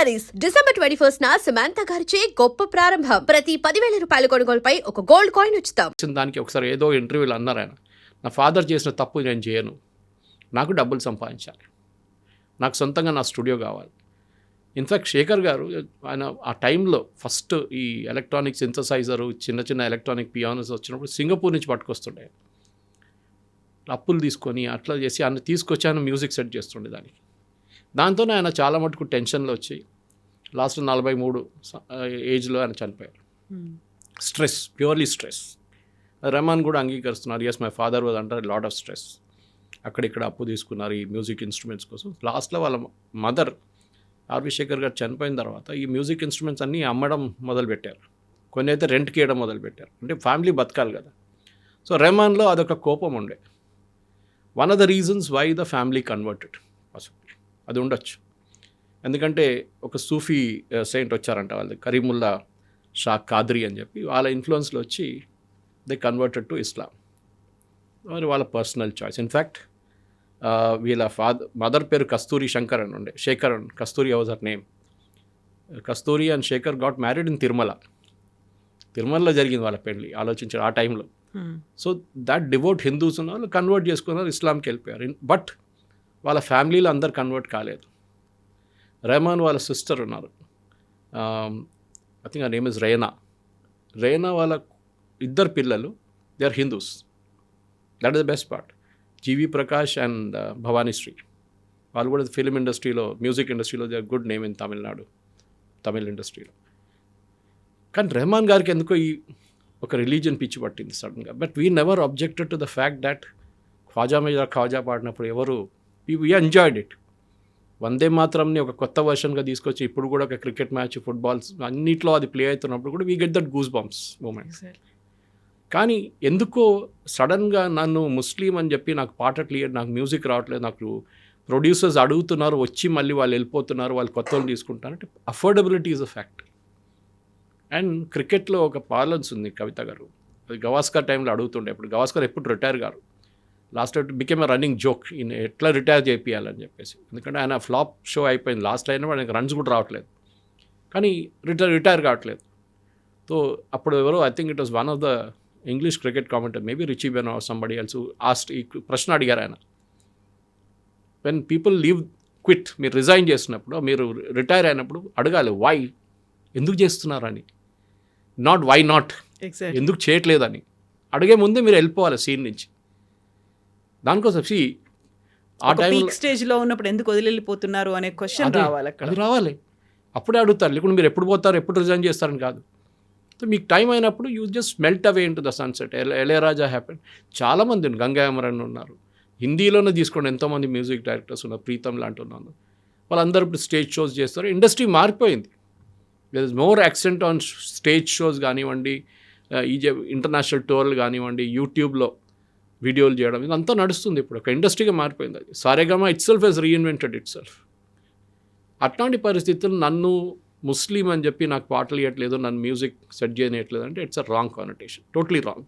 Paris December twenty first నా సమాంత గారిచే గొప్ప ప్రారంభం. ప్రతి పదివేల రూపాయల కొనుగోలుపై ఒక గోల్డ్ కాయిన్ ఉచితం. దానికి ఒకసారి ఏదో ఇంటర్వ్యూలు అన్నారు ఆయన. నా ఫాదర్ చేసిన తప్పు నేను చేయను. నాకు డబ్బులు సంపాదించాలి. నాకు సొంతంగా నా స్టూడియో కావాలి. ఇన్ఫాక్ట్ శేఖర్ గారు ఆయన ఆ టైంలో ఫస్ట్ ఈ ఎలక్ట్రానిక్ సింథసైజరు చిన్న చిన్న ఎలక్ట్రానిక్ పియానోస్ వచ్చినప్పుడు సింగపూర్ నుంచి పట్టుకొస్తుండే. అప్పులు తీసుకొని అట్లా చేసి ఆయన తీసుకొచ్చి ఆయన మ్యూజిక్ సెట్ చేస్తుండే దానికి. దాంతోనే ఆయన చాలా మటుకు టెన్షన్లో వచ్చి లాస్ట్ నలభై మూడు ఏజ్లో ఆయన చనిపోయారు స్ట్రెస్ ప్యూర్లీ స్ట్రెస్. రెహమాన్ కూడా అంగీకరిస్తున్నారు ఎస్ మై ఫాదర్ వాజ్ అంటారు లాట్ ఆఫ్ స్ట్రెస్ అక్కడిక్కడ అప్పు తీసుకున్నారు ఈ మ్యూజిక్ ఇన్స్ట్రుమెంట్స్ కోసం. లాస్ట్లో వాళ్ళ మదర్ ఆర్వి శేఖర్ గారు చనిపోయిన తర్వాత ఈ మ్యూజిక్ ఇన్స్ట్రుమెంట్స్ అన్నీ అమ్మడం మొదలుపెట్టారు. కొన్ని అయితే రెంట్కి ఇవ్వడం మొదలుపెట్టారు. అంటే ఫ్యామిలీ బతకాలి కదా. సో రెహమాన్లో అదొక కోపం ఉండే. One of the reasons why the family converted అది ఉండొచ్చు. ఎందుకంటే ఒక సూఫీ సెయింట్ వచ్చారంట వాళ్ళు కరీముల్లా షా కాద్రి అని చెప్పి వాళ్ళ ఇన్ఫ్లుయెన్స్లో వచ్చి దే కన్వర్టెడ్ టు ఇస్లాం మరి వాళ్ళ పర్సనల్ చాయిస్ ఇన్ఫ్యాక్ట్ వీళ్ళ ఫాదర్ మదర్ పేరు కస్తూరి శంకర్ అని ఉండే శేఖర్ అని Kasturi was her name. Kasturi and Shekhar got married in Tirumala. తిరుమలలో జరిగింది వాళ్ళ పెళ్ళి ఆలోచించారు ఆ టైంలో సో దట్ డివోట్ హిందూస్ ఉన్న వాళ్ళు కన్వర్ట్ చేసుకున్నారు ఇస్లాంకి వెళ్ళిపోయారు. బట్ వాళ్ళ ఫ్యామిలీలో అందరు కన్వర్ట్ కాలేదు. రెహమాన్ వాళ్ళ సిస్టర్ ఉన్నారు. ఐ థింక్ ఆ నేమ్ ఇస్ రేనా రేనా వాళ్ళ ఇద్దరు పిల్లలు they are Hindus that is the best part GV Prakash and Bhavanishri వాళ్ళు కూడా ఫిలిం ఇండస్ట్రీలో మ్యూజిక్ ఇండస్ట్రీలో they good name in Tamil Nadu Tamil ఇండస్ట్రీలో కానీ రెహమాన్ గారికి ఎందుకో ఈ ఒక రిలీజియన్ పిచ్చి పట్టింది సడన్గా but we never objected to the fact that Khwaja మీద ఖ్వాజా పాడినప్పుడు ఎవరు వీ ఎంజాయ్డ్ ఇట్ వందే మాత్రంని ఒక కొత్త వర్షన్గా తీసుకొచ్చి ఇప్పుడు కూడా ఒక క్రికెట్ మ్యాచ్ ఫుట్బాల్స్ అన్నిట్లో అది ప్లే అవుతున్నప్పుడు కూడా we get that goose bumps moment కానీ ఎందుకో సడన్గా నన్ను ముస్లిం అని చెప్పి నాకు పాట క్లియర్ నాకు మ్యూజిక్ రావట్లేదు నాకు ప్రొడ్యూసర్స్ అడుగుతున్నారు వచ్చి మళ్ళీ వాళ్ళు వెళ్ళిపోతున్నారు వాళ్ళు కొత్త వాళ్ళు తీసుకుంటారు అంటే affordability is a fact and క్రికెట్లో ఒక పాలన్స్ ఉంది కవిత గారు. అది గవాస్కర్ టైంలో అడుగుతుండే. ఇప్పుడు గవాస్కర్ ఎప్పుడు రిటైర్ గారు? Last became a running joke. ఈయన ఎట్లా రిటైర్ చేయాలని చెప్పేసి. ఎందుకంటే ఆయన ఫ్లాప్ షో అయిపోయింది. లాస్ట్ అయినా ఆయనకు రన్స్ కూడా రావట్లేదు. కానీ రిటైర్ రిటైర్ కావట్లేదు. సో అప్పుడు ఎవరో I think it was one of the English cricket commentator. Maybe Richie Ben or somebody else asked ఈ ప్రశ్న అడిగారు ఆయన. వెన్ పీపుల్ లీవ్ క్విట్ మీరు రిజైన్ చేసినప్పుడు మీరు రిటైర్ అయినప్పుడు అడగాలి వై ఎందుకు చేస్తున్నారని? నాట్ వై నాట్ ఎందుకు చేయట్లేదని? అడిగే ముందే మీరు వెళ్ళిపోవాలి సీన్ నుంచి. దానికోసం సి ఆ టైంలో పీక్ స్టేజ్లో ఉన్నప్పుడు ఎందుకు వదిలిపోతున్నారు అనే క్వశ్చన్ రావాలి అక్కడ. అది రావాలి. అప్పుడే అడుగుతారు లేకుంటే మీరు ఎప్పుడు పోతారు ఎప్పుడు రిజైన్ చేస్తారని కాదు. సో మీకు టైం అయినప్పుడు you just melt away into the sunset Ilaiyaraaja happen చాలామంది గంగా అమరన్ ఉన్నారు హిందీలోనే తీసుకోండి ఎంతోమంది మ్యూజిక్ డైరెక్టర్స్ ఉన్నారు ప్రీతం లాంటి ఉన్నారు. వాళ్ళందరూ ఇప్పుడు స్టేజ్ షోస్ చేస్తారు. ఇండస్ట్రీ మారిపోయింది. There is more accent on stage shows కానివ్వండి ఈ ఇంటర్నేషనల్ టూర్లు కానివ్వండి యూట్యూబ్లో వీడియోలు చేయడం ఇదంతా నడుస్తుంది ఇప్పుడు. ఒక ఇండస్ట్రీగా మారిపోయింది అది. Saregama itself has reinvented itself అట్లాంటి పరిస్థితులు నన్ను ముస్లిం అని చెప్పి నాకు పాటలు ఇవ్వట్లేదు నన్ను మ్యూజిక్ సెట్ చేయనియట్లేదు అంటే it's a wrong connotation. Totally wrong.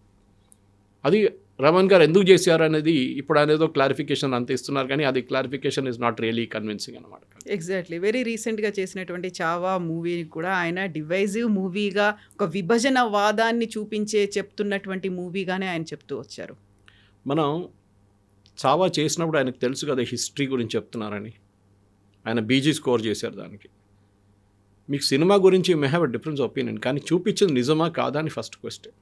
అది రమణ్ గారు ఎందుకు చేశారు అనేది ఇప్పుడు అనేదో క్లారిఫికేషన్ అంత ఇస్తున్నారు కానీ అది clarification is not really convincing అనమాట ఎగ్జాక్ట్లీ వెరీ రీసెంట్గా చేసినటువంటి చావా మూవీని కూడా ఆయన డివైజివ్ మూవీగా ఒక విభజన వాదాన్ని చూపించే చెప్తున్నటువంటి మూవీగానే ఆయన చెప్తూ వచ్చారు. మనం చావా చేసినప్పుడు ఆయనకు తెలుసు కదా హిస్టరీ గురించి చెప్తున్నారని. ఆయన బీజీ స్కోర్ చేశారు దానికి. మీకు సినిమా గురించి మే హ్యావ్ డిఫరెన్స్ ఒపీనియన్ కానీ చూపించింది నిజమా కాదా అని ఫస్ట్ క్వశ్చన్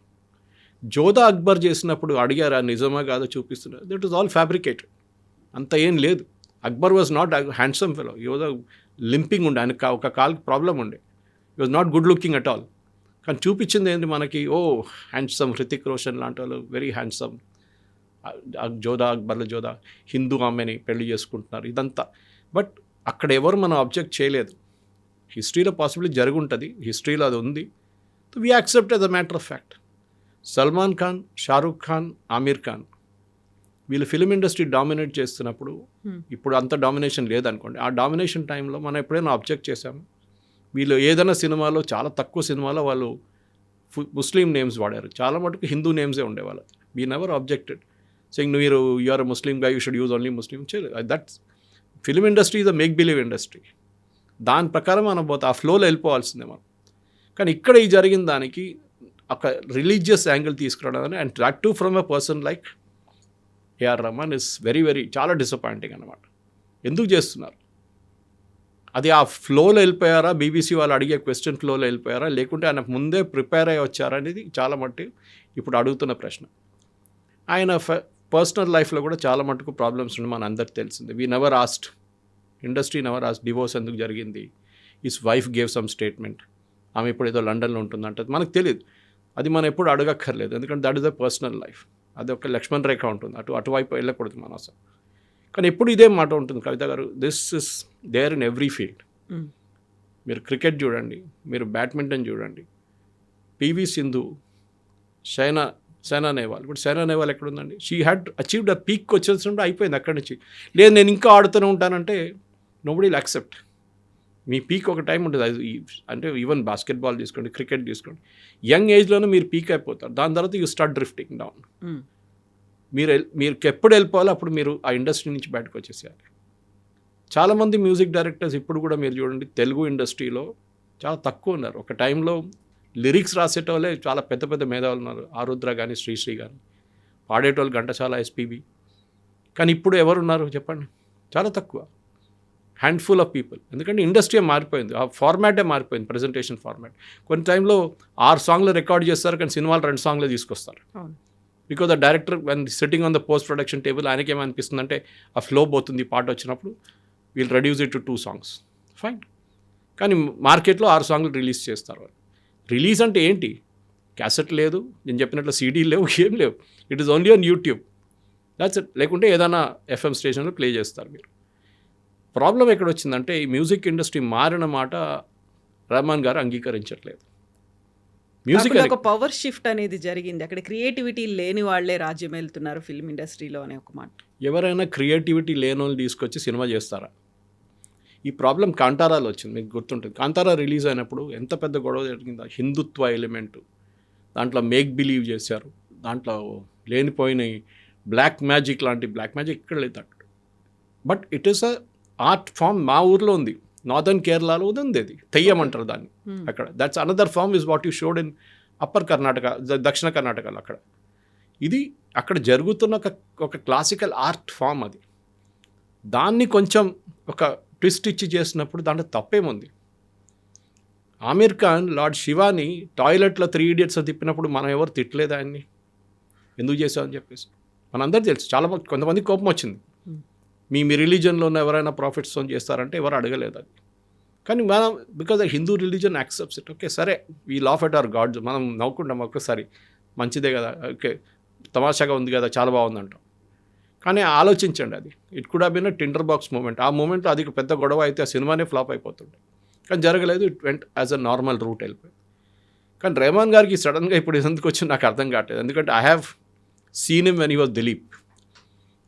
జోదా అక్బర్ చేసినప్పుడు అడిగారా నిజమా కాదా చూపిస్తున్నారు? దట్ ఈస్ ఆల్ ఫ్యాబ్రికేటెడ్ అంత ఏం లేదు. Akbar was not handsome fellow ఈ లింపింగ్ ఉండే. ఆయన ఒక కాల్కి ప్రాబ్లం ఉండే. ఈ was not good looking at all కానీ చూపించింది ఏంటి మనకి? ఓ హ్యాండ్సమ్ హృతిక్ రోషన్ లాంటి వాళ్ళు వెరీ హ్యాండ్సమ్ జోధా అక్బర్ల జోధా హిందూ ఆమెని పెళ్ళి చేసుకుంటున్నారు ఇదంతా. బట్ అక్కడ ఎవరు మనం అబ్జెక్ట్ చేయలేదు. హిస్టరీలో పాసిబిలిటీ జరిగి ఉంటుంది హిస్టరీలో అది ఉంది. We accept as a matter of fact Salman Khan Shahrukh Khan Aamir Khan వీళ్ళు ఫిలిం ఇండస్ట్రీ డామినేట్ చేస్తున్నప్పుడు ఇప్పుడు అంత డామినేషన్ లేదనుకోండి ఆ డామినేషన్ టైంలో మనం ఎప్పుడైనా అబ్జెక్ట్ చేశాము? వీళ్ళు ఏదైనా సినిమాలో చాలా తక్కువ సినిమాలో వాళ్ళు ముస్లిం నేమ్స్ వాడారు. చాలా మటుకు హిందూ నేమ్సే ఉండేవాళ్ళు. వీ నెవర్ అబ్జెక్టెడ్ సెయింగ్ మీరు యూఆర్ ముస్లిం గా you should use only Muslim that film industry is a make believe industry దాని ప్రకారం మనం పోతే ఆ ఫ్లోలో వెళ్ళిపోవాల్సిందే మనం. కానీ ఇక్కడ ఈ జరిగిన దానికి ఒక రిలీజియస్ యాంగిల్ తీసుకురావడం and that too from a person like AR Rahman is very very చాలా డిసప్పాయింటింగ్ అనమాట ఎందుకు చేస్తున్నారు? అది ఆ ఫ్లోలో వెళ్ళిపోయారా? బీబీసీ వాళ్ళు అడిగే క్వశ్చన్ ఫ్లోలో వెళ్ళిపోయారా? లేకుంటే ఆయన ముందే ప్రిపేర్ అయ్యి వచ్చారా అనేది చాలా మట్టి ఇప్పుడు అడుగుతున్న ప్రశ్న. ఆయన పర్సనల్ లైఫ్లో కూడా చాలా మటుకు ప్రాబ్లమ్స్ ఉన్నాయి మన అందరికి తెలిసింది. We never asked industry never asked divorce ఎందుకు జరిగింది? His wife gave some statement ఆమె ఇప్పుడు ఏదో లండన్లో ఉంటుందంటే మనకు తెలియదు. అది మనం ఎప్పుడు అడగక్కర్లేదు. ఎందుకంటే that is the personal life అది ఒక లక్ష్మణ్ రేఖ ఉంటుంది. అటు అటువైపు వెళ్ళకూడదు మన అసలు కానీ ఎప్పుడు ఇదే మాట ఉంటుంది. Kavitha garu this is there in every field. మీరు క్రికెట్ చూడండి మీరు బ్యాడ్మింటన్ చూడండి. పివి సింధు సైనా సైనా నేవాల్ ఇప్పుడు సైనా నేవాల్ ఎక్కడుందండి? She had achieved a peak వచ్చేసినప్పుడు అయిపోయింది అక్కడి నుంచి. లేదు నేను ఇంకా ఆడుతూనే ఉంటానంటే నోబడి విల్ యాక్సెప్ట్ మీ పీక్ ఒక టైం ఉంటుంది. అది అంటే ఈవెన్ బాస్కెట్బాల్ తీసుకోండి క్రికెట్ తీసుకోండి. యంగ్ ఏజ్లోనే మీరు పీక్ అయిపోతారు. దాని తర్వాత యూ స్టార్ట్ డ్రిఫ్టింగ్ డౌన్. మీరు మీరు ఎప్పుడు వెళ్ళిపోవాలో అప్పుడు మీరు ఆ ఇండస్ట్రీ నుంచి బయటకు వచ్చేసేయాలి. చాలామంది మ్యూజిక్ డైరెక్టర్స్ ఇప్పుడు కూడా మీరు చూడండి తెలుగు ఇండస్ట్రీలో చాలా తక్కువ ఉన్నారు. ఒక టైంలో లిరిక్స్ రాసేటోళ్ళే చాలా పెద్ద పెద్ద మేధావులు ఉన్నారు. ఆరుద్ర కానీ శ్రీశ్రీ కానీ పాడేటోళ్ళు ఘంటసాల ఎస్పీబి. కానీ ఇప్పుడు ఎవరున్నారు చెప్పండి? చాలా తక్కువ. హ్యాండ్ఫుల్ ఆఫ్ పీపుల్ ఎందుకంటే ఇండస్ట్రీ మారిపోయింది. ఆ ఫార్మాటే మారిపోయింది ప్రజెంటేషన్ ఫార్మాట్ కొన్ని టైంలో ఆరు సాంగ్లు రికార్డ్ చేస్తారు కానీ సినిమాలు రెండు సాంగ్లే తీసుకొస్తారు. Because the director one sitting on the post production table ఆయనకి ఏమనిపిస్తుందంటే ఆ ఫ్లో పోతుంది పాట వచ్చినప్పుడు we'll reduce it to two songs fine కానీ మార్కెట్లో ఆరు సాంగ్లు రిలీజ్ చేస్తారు రిలీజ్ అంటే ఏంటి? క్యాసెట్ లేదు నేను చెప్పినట్లు సీడీ లేవు ఏం లేవు. It is only on YouTube that's it లేకుంటే ఏదైనా ఎఫ్ఎం స్టేషన్లో ప్లే చేస్తారు మీరు. ప్రాబ్లం ఎక్కడ వచ్చిందంటే ఈ మ్యూజిక్ ఇండస్ట్రీ మారిన మాట రహమాన్ గారు అంగీకరించట్లేదు. మ్యూజిక్ ఒక పవర్ షిఫ్ట్ అనేది జరిగింది. అక్కడ క్రియేటివిటీ లేని వాళ్ళే రాజ్యం వెళ్తున్నారు ఫిల్మ్ ఇండస్ట్రీలో అనే ఒక మాట. ఎవరైనా క్రియేటివిటీ లేని వాళ్ళు తీసుకొచ్చి సినిమా చేస్తారా? ఈ ప్రాబ్లం కాంతారాలో వచ్చింది మీకు గుర్తుంటుంది. కాంతారా రిలీజ్ అయినప్పుడు ఎంత పెద్ద గొడవ జరిగిందో? హిందుత్వ ఎలిమెంట్. దాంట్లో మేక్ బిలీవ్ చేశారు. దాంట్లో లేనిపోయిన బ్లాక్ మ్యాజిక్ లాంటి బ్లాక్ మ్యాజిక్ ఇక్కడ లేదు అక్కడ. But it is a art form మా ఊర్లో ఉంది. నార్దర్న్ కేరళలో ఉంది అది. తెయ్యం అంటారు దాన్ని Hmm. అక్కడ. That's another form is what you showed in upper Karnataka దక్షిణ కర్ణాటకలో అక్కడ. ఇది అక్కడ జరుగుతున్న ఒక ఒక క్లాసికల్ ఆర్ట్ ఫామ్ అది. దాన్ని కొంచెం ఒక ట్విస్ట్ ఇచ్చి చేసినప్పుడు దాంట్లో తప్పేముంది? ఆమీర్ ఖాన్ లార్డ్ శివాని టాయిలెట్లో త్రీ ఇడియట్స్ తిప్పినప్పుడు మనం ఎవరు తిట్టలేదు ఆయన్ని? ఎందుకు చేసామని చెప్పేసి. మనందరూ తెలుసు. చాలా కొంతమంది కోపం వచ్చింది. మీ మీ రిలీజన్లో ఉన్న ఎవరైనా ప్రాఫిట్స్ చేస్తారంటే ఎవరు అడగలేదు అది కానీ మనం because Hindu religion accepts it. Okay సరే. We laugh at our gods. మనం నవ్వుకుంటాం ఒక్కసారి. మంచిదే కదా. ఓకే తమాషాగా ఉంది కదా చాలా బాగుంది అంటాం కానీ ఆలోచించండి అది. It could been tinder box moment ఆ మూమెంట్లో అది పెద్ద గొడవ అయితే ఆ సినిమానే ఫ్లాప్ అయిపోతుండే కానీ జరగలేదు it went as a normal route వెళ్ళిపోయింది. కానీ రెహమాన్ గారికి సడన్గా ఇప్పుడు ఎందుకు వచ్చి నాకు అర్థం కావట్లేదు. ఎందుకంటే I have seen him when your was Dileep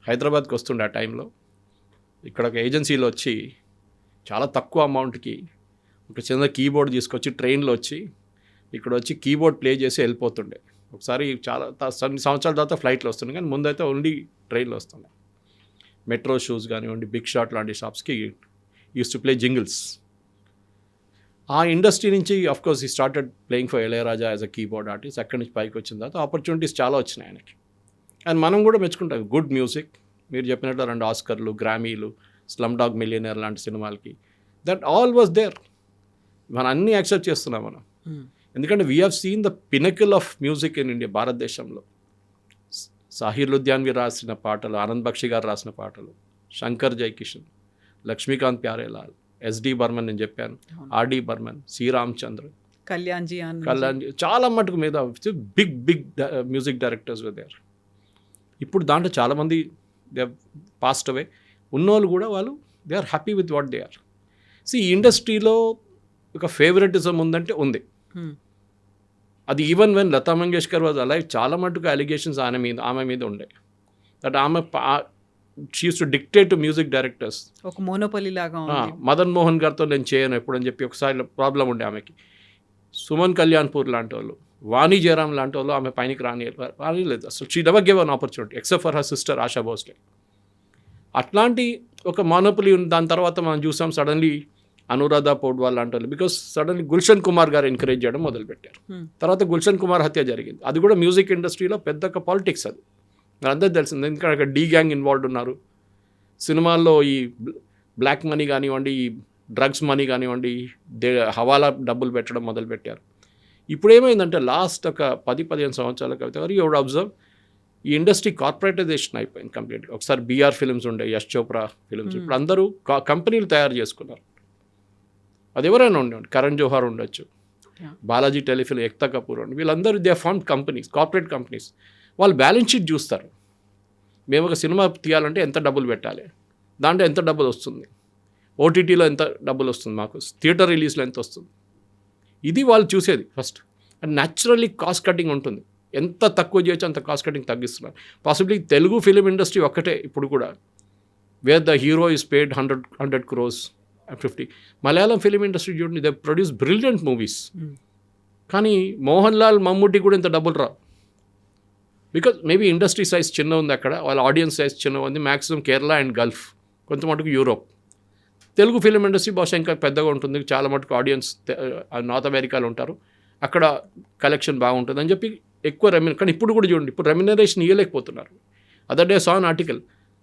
హైదరాబాద్కి వస్తుండే ఆ టైంలో. ఇక్కడ ఒక ఏజెన్సీలో వచ్చి చాలా తక్కువ అమౌంట్కి ఒక చిన్న కీబోర్డ్ తీసుకొచ్చి ట్రైన్లో వచ్చి ఇక్కడ వచ్చి కీబోర్డ్ ప్లే చేసి వెళ్ళిపోతుండే. ఒకసారి చాలా కొన్ని సంవత్సరాల తర్వాత ఫ్లైట్లో వస్తున్నాయి. కానీ ముందైతే ఓన్లీ ట్రైన్లో వస్తున్నాయి. మెట్రో షూస్ కానివ్వండి బిగ్ షాట్ లాంటి షాప్స్కి యూస్ టు ప్లే జింగిల్స్ ఆ ఇండస్ట్రీ నుంచి of course he started playing for Ilaiyaraaja as a keyboard artist అక్కడి నుంచి పైకి వచ్చిన తర్వాత ఆపర్చునిటీస్ చాలా వచ్చినాయి ఆయనకి. అండ్ మనం కూడా మెచ్చుకుంటాం. గుడ్ మ్యూజిక్ మీరు చెప్పినట్లు రెండు ఆస్కర్లు గ్రామీలు స్లమ్ డాగ్ మిలియనర్ లాంటి సినిమాలకి. దట్ ఆల్ వాజ్ దేర్ మనం అన్నీ యాక్సెప్ట్ చేస్తున్నాం మనం. Hmm. ఎందుకంటే we have seen the pinnacle of music in India భారతదేశంలో. సాహిర్ లుధ్యాన్వి రాసిన పాటలు ఆనంద్ బక్షి గారు రాసిన పాటలు శంకర్ జైకిషన్ లక్ష్మీకాంత్ ప్యారేలాల్ ఎస్డి బర్మన్ నేను చెప్పాను. ఆర్డి బర్మన్ సి రామచంద్ర కళ్యాణ్ జీ అని కళ్యాణ్ చాలా మటుకు మీద big big music directors there ఇప్పుడు దాంట్లో చాలామంది దే పాస్ట్ అవే ఉన్నోళ్ళు కూడా వాళ్ళు they are happy with what they are see ఈ ఇండస్ట్రీలో ఒక ఫేవరెటిజం ఉందంటే ఉంది. మ్మ్. అది even when Lata Mangeshkar was alive చాలా మటుకు అలిగేషన్స్ ఆమె మీద ఆమె మీద ఉండే. దట్ ఆమె she's to dictate to music directors ఒక మోనోపలి లాగా మదన్ మోహన్ గారితో నేను చేయను ఎప్పుడు అని చెప్పి ఒకసారి ప్రాబ్లం ఉండే ఆమెకి. సుమన్ కళ్యాణ్పూర్ లాంటి వాళ్ళు వాణి జయరాం లాంటి వాళ్ళు ఆమె పైనకి రాని రానిలేదు. అసలు she never give an opportunity except for her sister Asha Bhosle అట్లాంటి ఒక మానోపలి దాని తర్వాత మనం చూసాం సడన్లీ అనురాధ పౌడ్వాల్ లాంటి వాళ్ళు. బికాస్ సడన్లీ గుల్షన్ కుమార్ గారు ఎంకరేజ్ చేయడం మొదలుపెట్టారు. Hmm. తర్వాత గుల్షన్ కుమార్ హత్య జరిగింది. అది కూడా మ్యూజిక్ ఇండస్ట్రీలో పెద్ద ఒక పాలిటిక్స్ అది. అందరూ తెలిసింది ఎందుకంటే అక్కడ డీ గ్యాంగ్ ఇన్వాల్వ్డ్ ఉన్నారు. సినిమాల్లో ఈ బ్లాక్ మనీ కానివ్వండి ఈ డ్రగ్స్ మనీ కానివ్వండి దే హవాలా డబ్బులు పెట్టడం మొదలుపెట్టారు. ఇప్పుడు ఏమైందంటే లాస్ట్ ఒక పది పదిహేను సంవత్సరాల కవిత గారు ఎవరు అబ్జర్వ్ ఈ ఇండస్ట్రీ కార్పొరేటైజేషన్ అయిపోయింది కంప్లీట్గా ఒకసారి బీఆర్ ఫిల్మ్స్ ఉండే యశ్ చోప్రా ఫిల్మ్స్ ఇప్పుడు అందరూ కంపెనీలు తయారు చేసుకున్నారు. అది ఎవరైనా ఉండండి కరణ్ జోహార్ ఉండొచ్చు. బాలాజీ టెలిఫిల్ ఎక్తా కపూర్ ఉండి వీళ్ళందరూ they form companies corporate companies. వాళ్ళు బ్యాలెన్స్ షీట్ చూస్తారు. మేము ఒక సినిమా తీయాలంటే ఎంత డబ్బులు పెట్టాలి? దాంట్లో ఎంత డబ్బులు వస్తుంది? ఓటీటీలో ఎంత డబ్బులు వస్తుంది మాకు? థియేటర్ రిలీజ్లో ఎంత వస్తుంది? ఇది వాళ్ళు చూసేది first. And naturally cost cutting ఉంటుంది. ఎంత తక్కువ చేయొచ్చు అంత కాస్ట్ కటింగ్ తగ్గిస్తున్నారు. పాసిబ్లీ తెలుగు ఫిలిం ఇండస్ట్రీ ఒక్కటే ఇప్పుడు కూడా. Where the hero is paid hundred hundred crores fifty Malayalam film industry చూడండి దే ప్రొడ్యూస్ బ్రిలియంట్ మూవీస్. కానీ మోహన్ లాల్ మమ్ముట్టి కూడా ఇంత డబ్బులు రావు బికాజ్ మేబీ ఇండస్ట్రీ సైజ్ చిన్న ఉంది అక్కడ వాళ్ళ ఆడియన్స్ సైజ్ చిన్న ఉంది మ్యాక్సిమం కేరళ అండ్ గల్ఫ్ కొంత మటుకు యూరోప్ తెలుగు ఫిలిం ఇండస్ట్రీ బహుశా ఇంకా పెద్దగా ఉంటుంది చాలా మటుకు ఆడియన్స్ నార్త్ అమెరికాలో ఉంటారు. అక్కడ కలెక్షన్ బాగుంటుంది అని చెప్పి ఎక్కువ రెమ్యూ కానీ ఇప్పుడు కూడా చూడండి ఇప్పుడు రెమ్యునరేషన్ ఇవ్వలేకపోతున్నారు అదర్ డే సాన్ ఆర్టికల్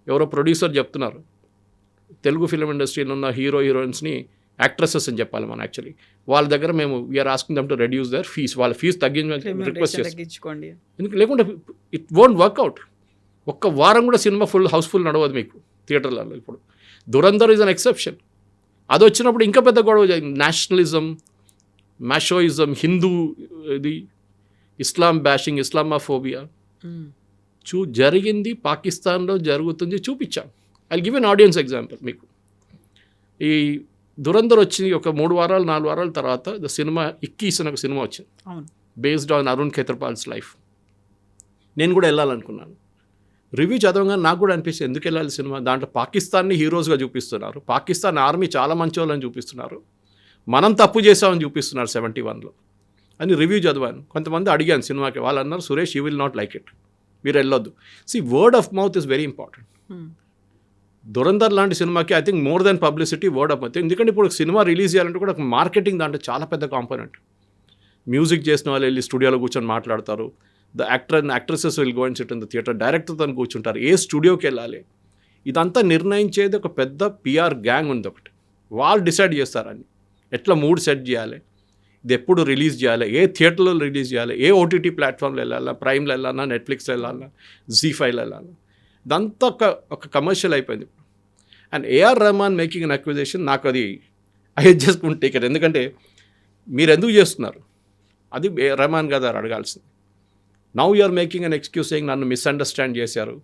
ఎవరో ప్రొడ్యూసర్ చెప్తున్నారు. తెలుగు ఫిలిం ఇండస్ట్రీలో ఉన్న హీరో హీరోయిన్స్ని యాక్ట్రెసెస్ అని చెప్పాలి మనం యాక్చువల్లీ. వాళ్ళ దగ్గర మేము we're asking them to reduce their fees వాళ్ళ ఫీజు తగ్గించమని రిక్వెస్ట్ చేస్తాం. తగ్గించుకోండి. ఎందుకు లేకుంటే ఇట్ వోంట్ వర్కౌట్ ఒక్క వారం కూడా సినిమా ఫుల్ హౌస్ఫుల్ నడవదు మీకు థియేటర్లలో ఇప్పుడు. దురంధర్ ఇస్ అన్ ఎక్సెప్షన్ అది వచ్చినప్పుడు ఇంకా పెద్ద గొడవ నేషనలిజం మ్యాషోయిజం హిందూ ఇది ఇస్లాం బ్యాషింగ్ ఇస్లామాఫోబియా. చూ జరిగింది పాకిస్తాన్లో జరుగుతుంది చూపించాం. I give an audiences example మీకు. ఈ దురంధర్ వచ్చింది ఒక మూడు వారాలు నాలుగు వారాల తర్వాత ద సినిమా ఇక్కీస్ అని ఒక సినిమా వచ్చింది. Based on Arun Khetarpal's life నేను కూడా వెళ్ళాలనుకున్నాను. రివ్యూ చదవగానే నాకు కూడా అనిపిస్తుంది ఎందుకు వెళ్ళాలి సినిమా దాంట్లో పాకిస్తాన్ని హీరోస్గా చూపిస్తున్నారు. పాకిస్తాన్ ఆర్మీ చాలా మంచి వాళ్ళని చూపిస్తున్నారు. మనం తప్పు చేసామని చూపిస్తున్నారు సెవెంటీ వన్లో అని రివ్యూ చదివాను కొంతమంది అడిగాను సినిమాకి వాళ్ళు అన్నారు Suresh you will not like it మీరు వెళ్ళొద్దు. See word of mouth is very important. Dhurandhar లాంటి సినిమాకి I think more than publicity word of mouth ఎందుకంటే ఇప్పుడు సినిమా రిలీజ్ చేయాలంటే కూడా మార్కెటింగ్ దాంట్లో చాలా పెద్ద కాంపోనెంట్ మ్యూజిక్ చేసిన వాళ్ళు వెళ్ళి స్టూడియోలో కూర్చొని మాట్లాడతారు. The actor and actresses will going sit in the theatre కూర్చుంటారు. ఏ స్టూడియోకి వెళ్ళాలి? ఇదంతా నిర్ణయించేది ఒక పెద్ద పిఆర్ గ్యాంగ్ ఉంది ఒకటి. వాళ్ళు డిసైడ్ చేస్తారని ఎట్లా మూడ్ సెట్ చేయాలి? ఇది ఎప్పుడు రిలీజ్ చేయాలి? ఏ థియేటర్లో రిలీజ్ చేయాలి? ఏ ఓటీటీ ప్లాట్ఫామ్లో వెళ్ళాలా ప్రైమ్లో వెళ్ళాలా నెట్ఫ్లిక్స్లో వెళ్ళాలా జీ ఫైవ్లో వెళ్ళాలా ఇదంతా ఒక ఒక కమర్షియల్ అయిపోయింది. And AR Rahman making an accusation నాకు అది ఐ జస్ట్ కుంట్ ఎందుకంటే మీరు ఎందుకు చేస్తున్నారు? అది రెహమాన్ గారు అడగాల్సింది. Now you're making an excuse saying నన్ను మిస్అండర్స్టాండ్ చేశారు.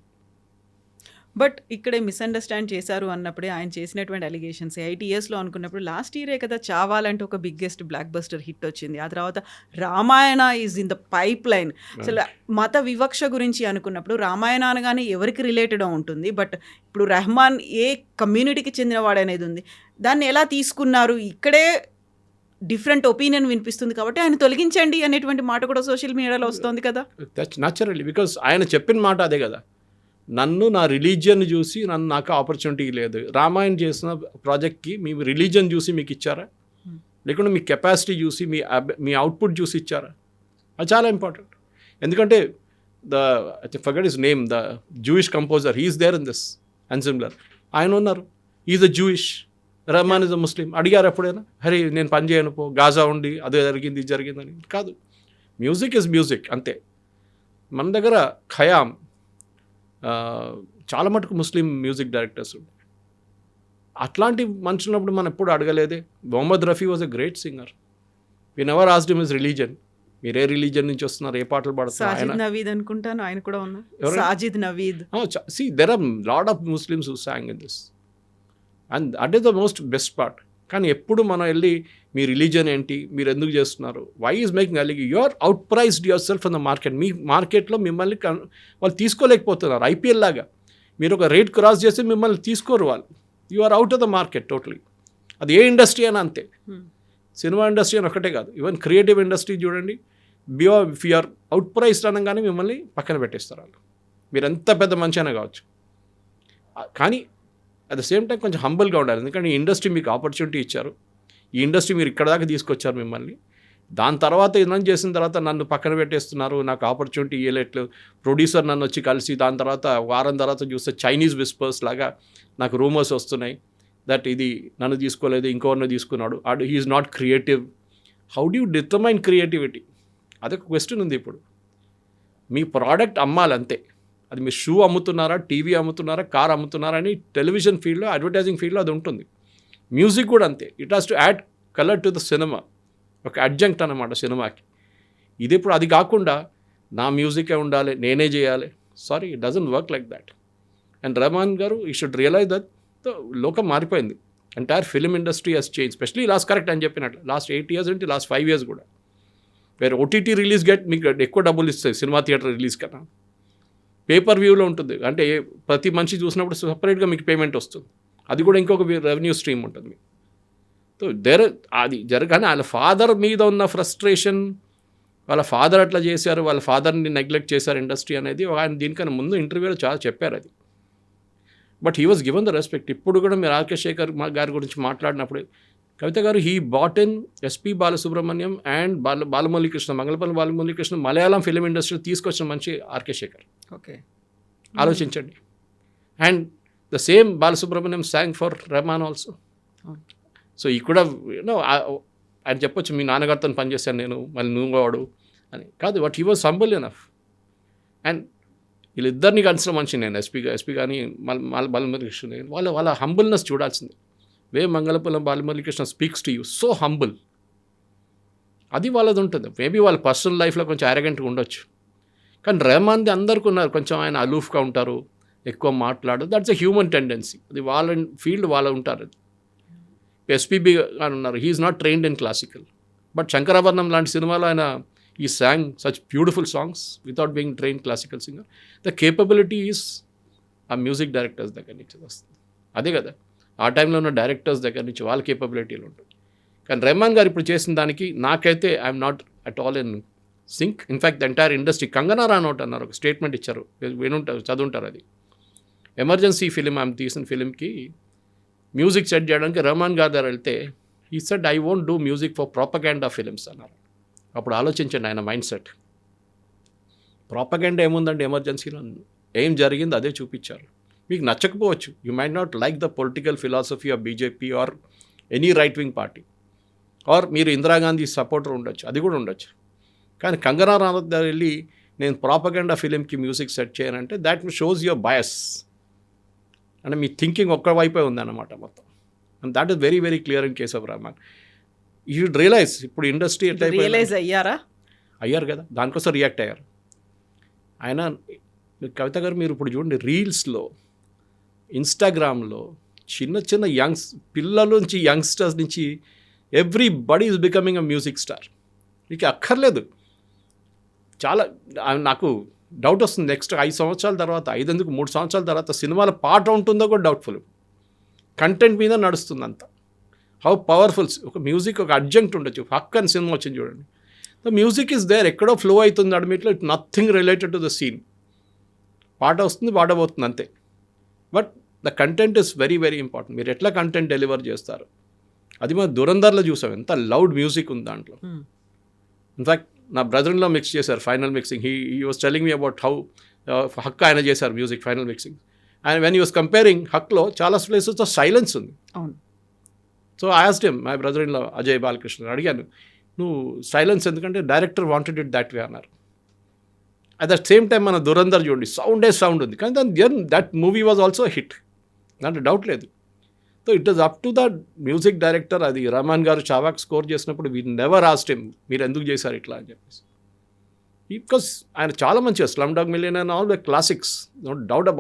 బట్ ఇక్కడే మిస్అండర్స్టాండ్ చేశారు అన్నప్పుడే ఆయన చేసినటువంటి అలిగేషన్స్ ఎయిట్ ఇయర్స్లో అనుకున్నప్పుడు లాస్ట్ ఇయరే కదా చావాలంటే ఒక బిగ్గెస్ట్ బ్లాక్ బస్టర్ హిట్ వచ్చింది. ఆ తర్వాత Ramayana is in the pipeline అసలు మత వివక్ష గురించి అనుకున్నప్పుడు రామాయణ అనగానే ఎవరికి రిలేటెడ్ ఉంటుంది? బట్ ఇప్పుడు రెహమాన్ ఏ కమ్యూనిటీకి చెందినవాడు అనేది ఉంది. దాన్ని ఎలా తీసుకున్నారు? ఇక్కడే డిఫరెంట్ ఒపీనియన్ వినిపిస్తుంది కాబట్టి ఆయన తొలగించండి అనేటువంటి మాట కూడా సోషల్ మీడియాలో వస్తుంది కదా. దట్స్ న్యాచురల్లీ బికాస్ ఆయన చెప్పిన మాట అదే కదా. నన్ను నా రిలీజియన్ చూసి నన్ను నాకు ఆపర్చునిటీ లేదు. రామాయణ చేసిన ప్రాజెక్ట్కి మీ రిలీజియన్ చూసి మీకు ఇచ్చారా? లేకుంటే మీ కెపాసిటీ చూసి మీ మీ అవుట్పుట్ చూసి ఇచ్చారా? అది చాలా ఇంపార్టెంట్. ఎందుకంటే the fact is name the Jewish composer he is there in this Hans Zimmer. ఆయన ఉన్నారు. Is a Jewish. Rahman is a Muslim. అడిగారు ఎప్పుడైనా? హరే నేను పని చేయను పో గాజా ఉండి అదే జరిగింది ఇది జరిగిందని. కాదు. మ్యూజిక్ ఇస్ మ్యూజిక్ అంతే. మన దగ్గర ఖయామ్ చాలా మటుకు ముస్లిం మ్యూజిక్ డైరెక్టర్స్ ఉన్నారు అట్లాంటి మనుషులున్నప్పుడు మనం ఎప్పుడు అడగలేదే. Mohammad Rafi was a great singer we never asked him his religion మీరు రిలీజన్ నుంచి వస్తున్నారు ఏ పాటలు పాడుతున్నారు ఆయన నవీద్ అనుకుంటాను ఆయన కూడా ఉన్నారు. ఎవరు? Sajid Naveed. See there are lot of Muslims who sang in this and that is the most best part కానీ ఎప్పుడు మనం వెళ్ళి మీ రిలీజన్ ఏంటి మీరు ఎందుకు చేస్తున్నారు వై ఈజ్ మేకింగ్ అలిగి you are outpriced yourself in the market మీ మార్కెట్లో మిమ్మల్ని వాళ్ళు తీసుకోలేకపోతున్నారు ఐపీఎల్ లాగా. మీరు ఒక రేట్ క్రాస్ చేస్తే మిమ్మల్ని తీసుకోరు వాళ్ళు. You are out of the market totally అది ఏ ఇండస్ట్రీ అని అంతే. సినిమా ఇండస్ట్రీ అని ఒకటే కాదు. ఈవెన్ క్రియేటివ్ ఇండస్ట్రీ చూడండి బియో ఇఫ్ యూఆర్ అవుట్ ప్రైస్డ్ అనగానే మిమ్మల్ని పక్కన పెట్టేస్తారు వాళ్ళు. మీరు ఎంత పెద్ద మంచి అయినా కావచ్చు. కానీ అట్ ద సేమ్ టైం కొంచెం హంబల్గా ఉండాలి. ఎందుకంటే ఈ ఇండస్ట్రీ మీకు ఆపర్చునిటీ ఇచ్చారు. ఈ ఇండస్ట్రీ మీరు ఇక్కడ దాకా తీసుకొచ్చారు మిమ్మల్ని. దాని తర్వాత ఇదనం చేసిన తర్వాత నన్ను పక్కన పెట్టేస్తున్నారు. నాకు ఆపర్చునిటీ ఇవ్వలేట్లు ప్రొడ్యూసర్ నన్ను వచ్చి కలిసి దాని తర్వాత వారం తర్వాత చూస్తే చైనీస్ విస్పర్స్ లాగా నాకు రూమర్స్ వస్తున్నాయి. దట్ ఇది నన్ను తీసుకోలేదు ఇంకోరిని తీసుకున్నాడు. And he is not creative how do determine creativity అదొక క్వశ్చన్ ఉంది ఇప్పుడు. మీ ప్రోడక్ట్ అమ్మాలంతే. అది మీరు షూ అమ్ముతున్నారా టీవీ అమ్ముతున్నారా కార్ అమ్ముతున్నారా అని టెలివిజన్ ఫీల్డ్లో అడ్వర్టైజింగ్ ఫీల్డ్లో అది ఉంటుంది. మ్యూజిక్ కూడా అంతే. It has to add colour to the cinema ఒక అడ్జంక్ట్ అనమాట సినిమాకి. ఇది ఇప్పుడు అది కాకుండా నా మ్యూజికే ఉండాలి నేనే చేయాలి. Sorry it doesn't work like that and Rahman garu he should realize that లోకం మారిపోయింది. Entire film industry has change specially last correct అని చెప్పినట్లు. లాస్ట్ ఎయిట్ ఇయర్స్ ఏంటి? లాస్ట్ ఫైవ్ ఇయర్స్ కూడా. వేరే ఓటీటీ రిలీజ్ గెట్ మీకు ఎక్కువ డబ్బులు ఇస్తాయి సినిమా థియేటర్ రిలీజ్ కన్నా. పేపర్ వ్యూలో ఉంటుంది. అంటే ప్రతి మనిషి చూసినప్పుడు సపరేట్గా మీకు పేమెంట్ వస్తుంది. అది కూడా ఇంకొక రెవెన్యూ స్ట్రీమ్ ఉంటుంది మీకు. సో దేర్ అది జరగానే వాళ్ళ ఫాదర్ మీద ఉన్న ఫ్రస్ట్రేషన్ వాళ్ళ ఫాదర్ అట్లా చేశారు వాళ్ళ ఫాదర్ని నెగ్లెక్ట్ చేశారు ఇండస్ట్రీ అనేది ఆయన దీనికన్నా ముందు ఇంటర్వ్యూలో చాలా చెప్పారు అది. But he was given the respect ఇప్పుడు కూడా మీరు ఆర్కే శేఖర్ మా గారి గురించి మాట్లాడినప్పుడు Kavitha garu he brought in SP Balasubrahmanyam and Bala Balamuralikrishna Mangalapalli Balamuralikrishna Malayalam film industry తీసుకొచ్చిన మనిషి ఆర్కే శేఖర్. ఓకే. ఆలోచించండి. And the same Balasubrahmanyam song for Rahman also. So ఈ కూడా యూనో ఆయన చెప్పొచ్చు మీ నాన్నగారితో పనిచేశాను నేను మళ్ళీ నువ్వు వాడు అని. కాదు but he was humble enough and వీళ్ళిద్దరిని కలిసిన మనిషి నేను ఎస్పీ ఎస్పీ కానీ మల్ బాలమురళీకృష్ణ వాళ్ళ వాళ్ళ హంబుల్నెస్ చూడాల్సింది. Way Mangalapuram Balamuralikrishna speaks to you so humble అది వాళ్ళది ఉంటుంది మేబీ వాళ్ళ పర్సనల్ లైఫ్లో కొంచెం అరగెంట్గా ఉండొచ్చు. కానీ రెహమాన్ది అందరికీ ఉన్నారు. కొంచెం ఆయన అలూఫ్గా ఉంటారు ఎక్కువ మాట్లాడరు. దట్స్ ఎ హ్యూమన్ టెండెన్సీ అది వాళ్ళ ఫీల్డ్ వాళ్ళ ఉంటారు. అది ఎస్పీబీ గారు ఉన్నారు. He's not trained in classical but Sankarabharanam లాంటి సినిమాలో ఆయన ఈ song such beautiful songs without being train classical singer the capability is ఆ మ్యూజిక్ డైరెక్టర్స్ దగ్గర నుంచి వస్తుంది. అదే కదా. ఆ టైంలో ఉన్న డైరెక్టర్స్ దగ్గర నుంచి వాళ్ళ కేపబిలిటీలు ఉంటుంది కానీ రెహమాన్ గారు ఇప్పుడు చేసిన దానికి నాకైతే I'm not at all in sync. In fact the entire industry Kangana Ranaut అన్నారు ఒక స్టేట్మెంట్ ఇచ్చారు. వినుంటారు చదువుంటారు అది. ఎమర్జెన్సీ ఫిలిం ఆమె తీసిన ఫిలింకి మ్యూజిక్ సెట్ చేయడానికి రెహమాన్ గారి దగ్గర వెళ్తే he said I won't do music for propaganda films అన్నారు. అప్పుడు ఆలోచించండి ఆయన మైండ్ సెట్. ప్రాపగాండా ఏముందండి ఎమర్జెన్సీలో ఏం జరిగింది అదే చూపించారు. మీకు నచ్చకపోవచ్చు. You might not like the political philosophy of BJP or any right wing party or మీరు ఇందిరాగాంధీ సపోర్టర్ ఉండొచ్చు. అది కూడా ఉండొచ్చు. కానీ కంగనా రనౌత్ దగ్గర వెళ్ళి నేను ప్రాపగండా ఫిలింకి మ్యూజిక్ సెట్ చేయనంటే దాట్ షోస్ యువర్ బయస్ అంటే మీ థింకింగ్ ఒక్క వైపే ఉందన్నమాట మొత్తం. And that is very very clear in case of Rahman you should realize ఇప్పుడు ఇండస్ట్రీ ఎట్లా రియలైజ్ అయ్యారా? అయ్యారు కదా దానికోసం రియాక్ట్ అయ్యారు. ఆయన కవిత గారు మీరు ఇప్పుడు చూడండి రీల్స్లో ఇన్స్టాగ్రామ్లో చిన్న చిన్న యంగ్స్ పిల్లల నుంచి యంగ్స్టర్స్ నుంచి everybody is becoming a music star మీకు అక్కర్లేదు. చాలా నాకు డౌట్ వస్తుంది. నెక్స్ట్ ఐదు సంవత్సరాల తర్వాత ఐదెందుకు మూడు సంవత్సరాల తర్వాత సినిమాల పాట ఉంటుందో కూడా డౌట్ఫుల్ కంటెంట్ మీద నడుస్తుంది అంతా హౌ పవర్ఫుల్స్ ఒక మ్యూజిక్ ఒక అర్జెంట్ ఉండొచ్చు. హక్ అని సినిమా వచ్చింది చూడండి. ద మ్యూజిక్ ఇస్ దేర్ ఎక్కడో ఫ్లో అవుతుంది అడమిట్లో. It nothing related to the scene పాట వస్తుంది పాట పోతుంది అంతే. But the content is very very important మీరు ఎట్లా కంటెంట్ డెలివర్ చేస్తారు? అది మనం దురందర్లో చూసాం. ఎంత లౌడ్ మ్యూజిక్ ఉంది దాంట్లో. Hmm. ఇన్ఫ్యాక్ట్ నా బ్రదర్లో మిక్స్ చేశారు final mixing he he was telling me about how Haq ఆయన చేశారు music final mixing and when you was comparing హక్లో చాలా ప్లేసెస్తో సైలెన్స్ ఉంది. అవును. So I asked him my brother in Ajay Balakrishna అడిగాను నువ్వు సైలెన్స్ ఎందుకంటే director wanted it that way అన్నారు. అట్ ద సేమ్ టైం మన దురందర్ చూడండి సౌండే సౌండ్ ఉంది. కానీ దాని that movie was also hit దాంట్లో డౌట్ లేదు. So it is up to the music director అది రహమాన్ గారు చావాక్ స్కోర్ చేసినప్పుడు వీ నెవర్ ఆస్ట్ హిమ్ మీరు ఎందుకు చేశారు ఇట్లా? అని చెప్పేసి. బికాస్ ఆయన చాలా మంచిగా slumdog millionaire and all the classics no doubt about